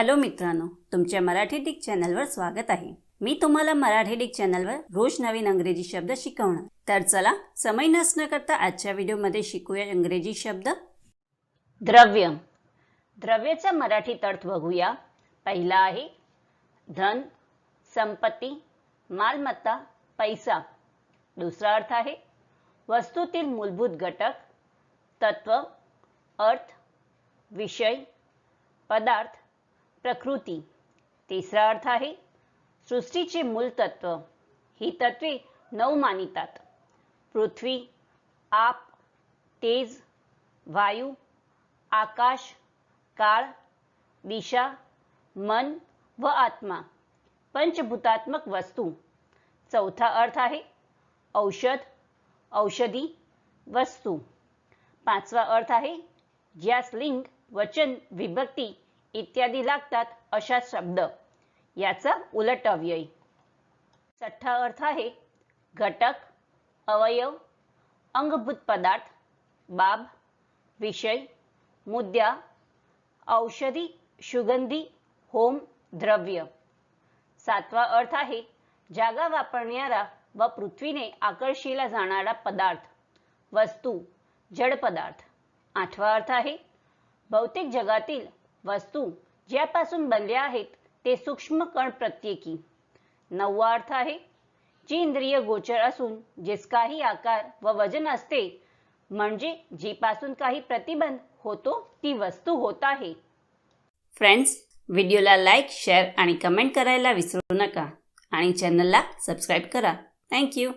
Hello मित्रांनो तुमच्या Marathi Dick चॅनलवर स्वागत आहे. मी तुम्हाला मराठी डिक चॅनलवर रोज नवीन अंग्रेजी शब्द शिकवणार. तर चला समय नसणं करता आजच्या व्हिडिओमध्ये शिकूया इंग्रजी शब्द. द्रव्य द्रव्याचा मराठीत अर्थ बघूया. पहिला आहे धन संपत्ती मालमत्ता पैसा. दुसरा अर्थ आहे वस्तूतील मूलभूत घटक तत्व अर्थ विषय पदार्थ प्रकृती. तिसरा अर्थ आहे सृष्टीचे मूल तत्व. ही तत्वे नऊ मानितात. पृथ्वी आप तेज वायू आकाश काळ दिशा मन व आत्मा. पंचभूतात्मक वस्तू. चौथा अर्थ आहे औषध औषधी वस्तू. पाचवा अर्थ आहे ज्यास लिंग वचन विभक्ती इत्यादी लागतात अशा शब्द. याचा उलट अव्यय. छठ्ठा अर्थ आहे घटक अवयव अंगभूत पदार्थ बाब विषय मुद्या औषधी सुगंधी होम द्रव्य. सातवा अर्थ आहे जागा वापरणारा व पृथ्वीने आकर्षिला जाणारा पदार्थ वस्तू जड पदार्थ. आठवा अर्थ आहे भौतिक जगातील वस्तू ज्यापासून बनल्या आहेत ते सूक्ष्म कण प्रत्येकी. नववा अर्थ आहे जी इंद्रिय गोचर असून जिस काही आकार व वजन असते म्हणजे जीपासून काही प्रतिबंध होतो ती वस्तू होत आहे. फ्रेंड्स व्हिडिओला लाईक शेअर आणि कमेंट करायला विसरू नका. आणि चॅनलला सबस्क्राईब करा. थँक्यू